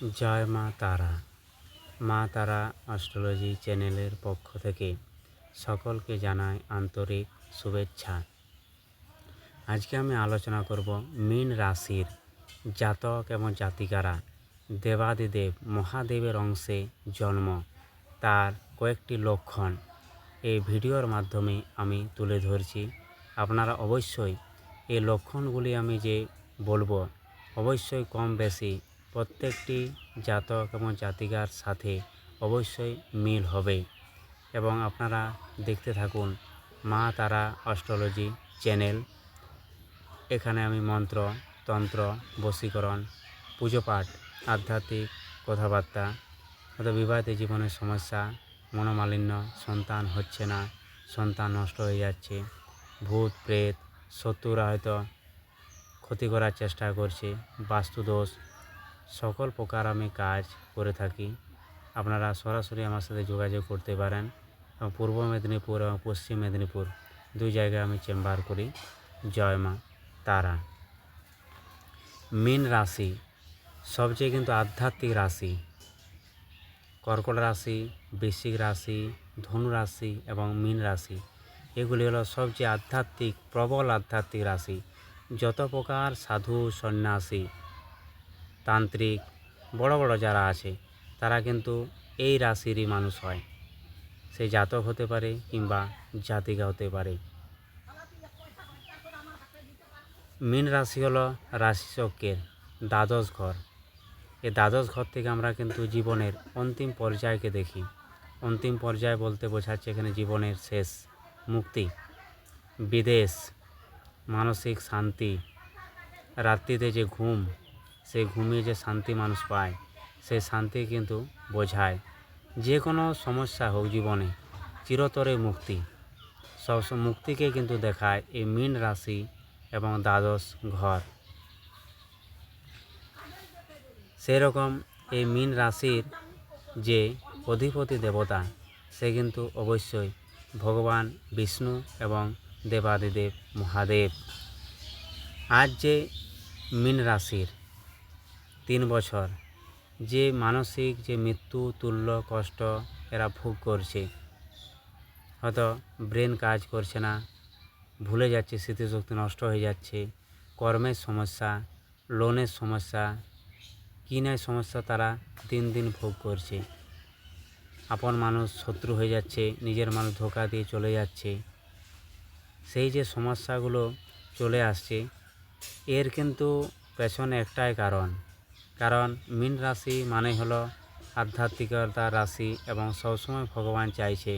জয় মা তারা। মা তারা অস্ট্রোলজি চ্যানেলের পক্ষ থেকে সকলকে জানাই আন্তরিক শুভেচ্ছা। আজকে আমি আলোচনা করব মীন রাশির জাতক এবং জাতিকারা। দেবাদিদেব মহাদেবের অংশে জন্ম, তার কয়েকটি লক্ষণ। এই ভিডিওর মাধ্যমে আমি তুলে ধরছি। আপনারা অবশ্যই এই লক্ষণগুলি আমি যে বলব, অবশ্যই কম বেশি প্রত্যেকটি জাতক এবং জাতিকার সাথে অবশ্যই মিল হবে। এবং আপনারা দেখতে থাকুন মা তারা অস্ট্রোলজি চ্যানেল। এখানে আমি মন্ত্র, তন্ত্র, বশীকরণ পুজো পাঠ আধ্যাত্মিক কথাবার্তা অথবা বিবাহিত জীবনের সমস্যা, মনোমালিন্য, সন্তান হচ্ছে না, সন্তান নষ্ট হয়ে যাচ্ছে, ভূত, প্রেত, শত্রুরা হয়তো ক্ষতি করার চেষ্টা করছে, বাস্তুদোষ সকল প্রকার আমি কাজ করে থাকি। আপনারা সরাসরি আমার সাথে যোগাযোগ করতে পারেন এবং পূর্ব মেদিনীপুর এবং পশ্চিম মেদিনীপুর দুই জায়গায় আমি চেম্বার করি। জয় মা, তারা। মীন রাশি, সবচেয়ে কিন্তু আধ্যাত্মিক রাশি। কর্কট রাশি, বৃশ্চিক রাশি, ধনু রাশি এবং মীন রাশি। এগুলি হলো সবচেয়ে আধ্যাত্মিক, প্রবল আধ্যাত্মিক রাশি। যত প্রকার সাধু, সন্ন্যাসী তান্ত্রিক, বড় বড় যারা আছে, তারা কিন্তু এই রাশিরই মানুষ হয়। সে জাতক হতে পারে কিংবা জাতিকা হতে পারে। মীন রাশি হলো রাশিচক্রের দ্বাদশ ঘর। এই দ্বাদশ ঘর থেকে আমরা কিন্তু জীবনের অন্তিম পর্যায়কে দেখি। অন্তিম পর্যায় বলতে বোঝাচ্ছে এখানে জীবনের শেষ মুক্তি, বিদেশ, মানসিক শান্তি, রাত্রিতে যে ঘুম সেই ঘুমিয়ে যে শান্তি মানুষ পায় সেই শান্তি কিন্তু বোঝায়। যে কোনো সমস্যা হোক জীবনে, চিরতরে মুক্তি। সব মুক্তিকে কিন্তু দেখায় এই মীন রাশি এবং দ্বাদশ ঘর। সেরকম এই মীন রাশির যে অধিপতি দেবতা, সে কিন্তু অবশ্যই ভগবান, বিষ্ণু এবং দেবাদিদেব মহাদেব। আজ যে মীন রাশির তিন বছর। যে মানসিক যে মৃত্যু, তুল্য, কষ্ট এরা ভোগ করছে। হয়তো ব্রেন কাজ করছে না, ভুলে যাচ্ছে, স্মৃতিশক্তি নষ্ট হয়ে যাচ্ছে, কর্মের সমস্যা, লোনের সমস্যা, কিনের সমস্যা তারা দিন দিন ভোগ করছে। আপন মানুষ শত্রু হয়ে যাচ্ছে, নিজের মানুষ ধোকা দিয়ে চলে যাচ্ছে। সেই যে সমস্যাগুলো চলে আসছে, এর কিন্তু পেছনে একটাই কারণ। কারণ মীন রাশি মানে হলো আধ্যাত্মিকতার রাশি এবং সবসময় ভগবান চাইছে।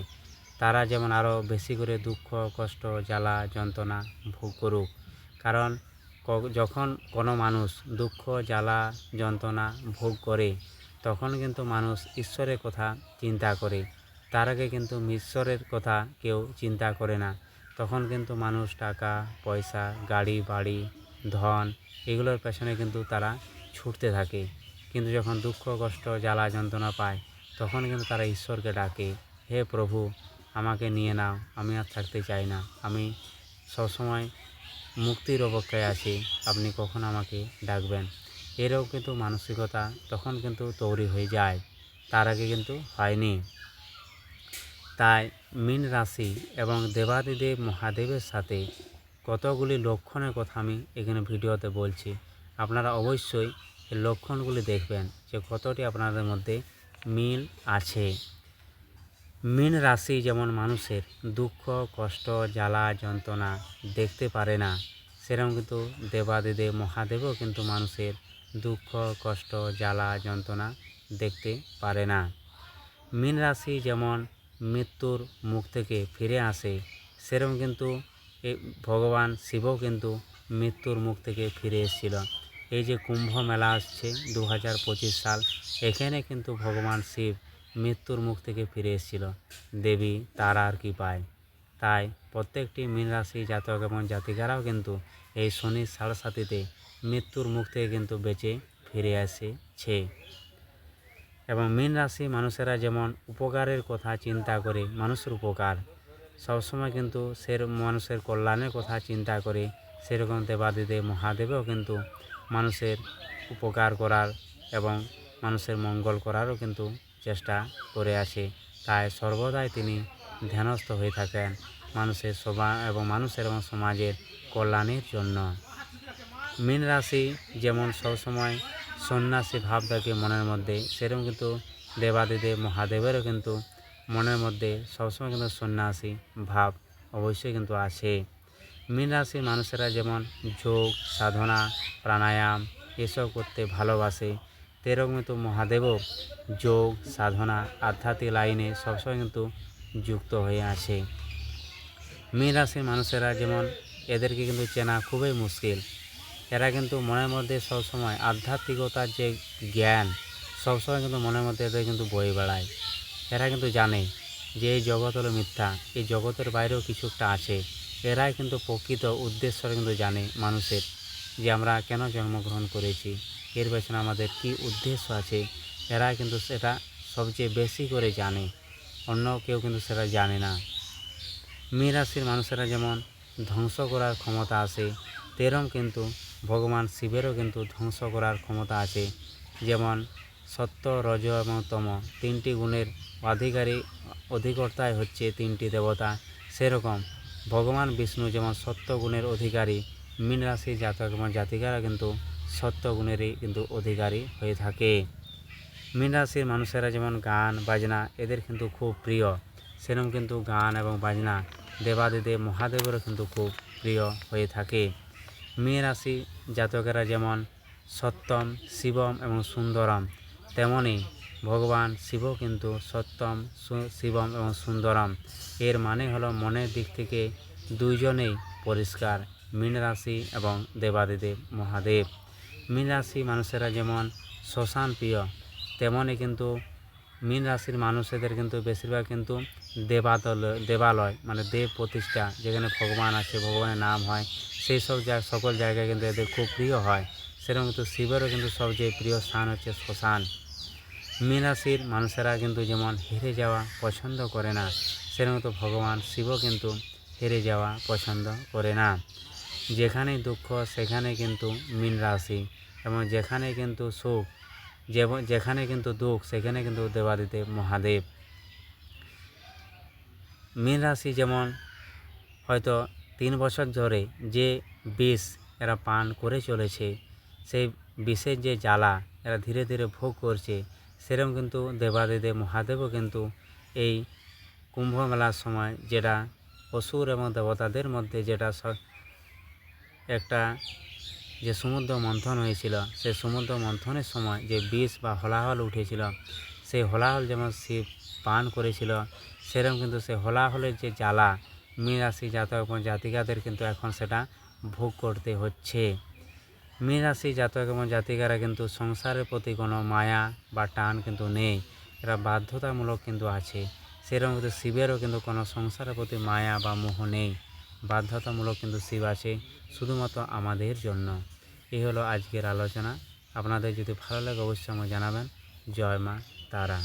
তারা যেমন আরও বেশি করে দুঃখ, কষ্ট, জ্বালা, যন্ত্রণা ভোগ করুক। কারণ যখন কোনো মানুষ দুঃখ, জ্বালা, যন্ত্রণা ভোগ করে, তখন কিন্তু মানুষ ঈশ্বরের কথা চিন্তা করে। তার আগে কিন্তু ঈশ্বরের কথা কেউ চিন্তা করে না। তখন কিন্তু মানুষ টাকা, পয়সা, গাড়ি, বাড়ি, ধন, এগুলোর পেছনে কিন্তু তারা ছুটতে থাকে। কিন্তু যখন দুঃখ, কষ্ট, জ্বালা, যন্ত্রণা পায়, তখন কিন্তু তারা ঈশ্বরকে ডাকে, হে প্রভু, আমাকে নিয়ে নাও, আমি আর থাকতে চাই না। আমি সবসময় মুক্তির অপেক্ষায় আছি, আপনি কখন আমাকে ডাকবেন। এরও কিন্তু মানসিকতা তখন কিন্তু তৈরি হয়ে যায়। তার আগে কিন্তু হয়নি। তাই মীন রাশি এবং দেবাদিদেব মহাদেবের সাথে কতগুলি লক্ষণের কথা আমি এখানে ভিডিওতে বলছি। আপনারা অবশ্যই লক্ষণগুলি দেখবেন যে কতটি আপনাদের মধ্যে মিল আছে। মীন রাশি যেমন মানুষের দুঃখ, কষ্ট, জ্বালা, যন্ত্রণা দেখতে পারে না। সেরকম কিন্তু দেবাদিদেব, মহাদেবও কিন্তু মানুষের দুঃখ, কষ্ট, জ্বালা, যন্ত্রণা দেখতে পারে না। মীন রাশি যেমন মৃত্যুর মুখ থেকে ফিরে আসে, সেরকম কিন্তু ভগবান শিবও কিন্তু মৃত্যুর মুখ থেকে ফিরে এসেছিল। এই যে কুম্ভ মেলা আসছে দু হাজার পঁচিশ সাল, এখানে কিন্তু ভগবান শিব মৃত্যুর মুখ থেকে ফিরে এসেছিল। দেবী তারার কৃপায় তাই প্রত্যেকটি মীন রাশি জাতক এবং জাতিকারাও কিন্তু এই শনির সাড়ে সাতিতে মৃত্যুর মুখ থেকে কিন্তু বেঁচে ফিরে এসেছে এবং মীন রাশি মানুষেরা যেমন উপকারের কথা চিন্তা করে, মানুষের উপকার। সবসময় কিন্তু সে মানুষের কল্যাণের কথা চিন্তা করে, সেরকম দেবাদিদেব মহাদেবেও কিন্তু মানুষের উপকার করার এবং মানুষের মঙ্গল করারও কিন্তু চেষ্টা করে আসে। তাই সর্বদাই তিনি ধ্যানস্থ হয়ে থাকেন মানুষের সভা এবং মানুষের এবং সমাজের কল্যাণের জন্য। মীন রাশি যেমন সবসময় সন্ন্যাসী ভাব থাকে মনের মধ্যে, সেরকম কিন্তু দেবাদিদেব, মহাদেবেরও কিন্তু মনের মধ্যে সবসময় কিন্তু সন্ন্যাসী ভাব অবশ্যই কিন্তু আছে মীন রাশির মানুষেরা যেমন যোগ, সাধনা, প্রাণায়াম, এসব করতে ভালোবাসে। তেরকম কিন্তু মহাদেবও যোগ, সাধনা, আধ্যাত্মিক লাইনে সবসময় কিন্তু যুক্ত হয়ে আছে। মীন রাশির মানুষেরা যেমন এদেরকে কিন্তু চেনা খুবই মুশকিল। এরা কিন্তু মনের মধ্যে সবসময় আধ্যাত্মিকতার যে জ্ঞান, সবসময় কিন্তু মনের মধ্যে এদের কিন্তু বয়ে বেড়ায়। এরা কিন্তু জানে যে এই জগৎ হলো মিথ্যা, এই জগতের বাইরেও কিছু একটা আছে। এরাই কিন্তু প্রকৃত উদ্দেশ্যটা কিন্তু জানে মানুষের যে আমরা কেন জন্মগ্রহণ করেছি, এর পেছনে আমাদের কি উদ্দেশ্য আছে, এরাই কিন্তু সেটা সবচেয়ে বেশি করে জানে। অন্য কেউ কিন্তু সেটা জানে না। মীন রাশির মানুষেরা যেমন ধ্বংস করার ক্ষমতা আছে, তেরম কিন্তু ভগবান শিবেরও কিন্তু ধ্বংস করার ক্ষমতা আছে। যেমন সত্য, রজ এবং তম তিনটি গুণের অধিকারী অধিকর্তায় হচ্ছে তিনটি দেবতা, সেরকম ভগবান বিষ্ণু যেমন সত্য গুণের অধিকারী, মীন রাশির জাতক এবং জাতিকারা কিন্তু সত্য গুণেরই কিন্তু অধিকারী হয়ে থাকে। মীন রাশির মানুষেরা যেমন গান, বাজনা, এদের কিন্তু খুব প্রিয়। সেরকম কিন্তু গান এবং বাজনা দেবাদিদেব মহাদেবেরও কিন্তু খুব প্রিয় হয়ে থাকে। মীন রাশি জাতকেরা যেমন সত্যম, শিবম এবং সুন্দরম, তেমনি ভগবান শিব কিন্তু সত্যম শিবম এবং সুন্দরম। এর মানে হলো মনের দিক থেকে দুইজনেই পরিষ্কার, মীন রাশি এবং দেবাদিদেব, মহাদেব। মীন রাশি মানুষেরা যেমন শ্মশান প্রিয় তেমনই কিন্তু মীন রাশির মানুষদের কিন্তু বেশিরভাগ কিন্তু দেবাদলয় দেবালয় মানে দেব প্রতিষ্ঠা, যেখানে ভগবান আছে, ভগবানের নাম হয়, সেই সব জায়গা সকল জায়গায় কিন্তু এদের খুব প্রিয় হয়। সেরকম কিন্তু শিবেরও কিন্তু সবচেয়ে প্রিয় স্থান হচ্ছে শ্মশান। মীন রাশির মানুষেরা কিন্তু যেমন হেরে যাওয়া পছন্দ করে না, সেরকম তো ভগবান শিব কিন্তু হেরে যাওয়া পছন্দ করে না। যেখানেই দুঃখ, সেখানে কিন্তু মীন রাশি এবং যেখানে কিন্তু সুখ যেখানে কিন্তু দুঃখ, সেখানে কিন্তু দেবাদিদেব মহাদেব। মীন রাশি যেমন হয়তো তিন বছর ধরে যে বিষ এরা পান করে চলেছে, সেই বিষের যে জ্বালা এরা ধীরে ধীরে ভোগ করছে সেরকম কিন্তু দেবাদিদেব মহাদেবও কিন্তু এই কুম্ভ মেলার সময় যেটা অসুর এবং দেবতাদের মধ্যে যেটা একটা যে সমুদ্র মন্থন হয়েছিল, সে সমুদ্র মন্থনের সময় যে বিষ বা হলাহল উঠেছিল সেই হলাহল যেমন শিব পান করেছিল সেরকম কিন্তু সেই হলাহলের যে জ্বালা মীন রাশি জাতক এবং জাতিকাদের কিন্তু এখন সেটা ভোগ করতে হচ্ছে। মীন রাশি জাতক এবং জাতিকারা কিন্তু সংসারের প্রতি কোনো মায়া বা টান কিন্তু নেই। এরা বাধ্যতামূলক কিন্তু আছে। সেরকম কিন্তু শিবেরও কিন্তু কোনো সংসারের প্রতি মায়া বা মোহ নেই। বাধ্যতামূলক কিন্তু শিব আছে, শুধুমাত্র আমাদের জন্য। এই হলো আজকের আলোচনা। আপনাদের যদি ভালো লাগে অবশ্যই আমাকে জানাবেন। জয় মা তারা।